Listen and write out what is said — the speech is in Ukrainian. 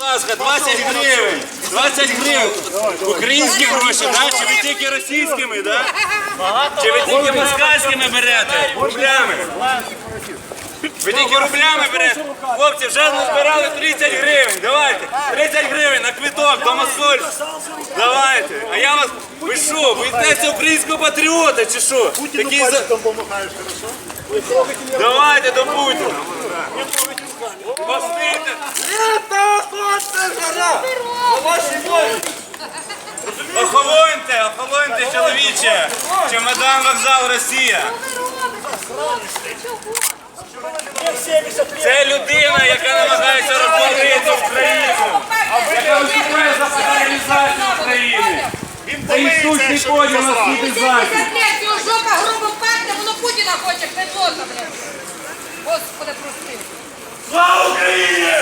Будь ласка, 20 гривень. 20 гривень. Українські гроші, да? Чи ви тільки російськими, да? Чи ви тільки москальськими берете? Рублями. Ви тільки рублями берете? Хлопці, вже назбирали 30 гривень. Давайте. 30 гривень на квиток до Москвы. Давайте. А я вас. Ви що, боїтеся українського патріота чи що? Такі за... Давайте до Путіна. Охолоньте, чоловіче! Чемодан вокзал Росія! Це людина, яка намагається розпалити Україну, яка виступає за федералізацію України. Та і суть нікоді у нас тут і захід. Цього жопа грубо впадне, воно Путіна хоче, петлота, блядь. Господи, прости. Слава Україні!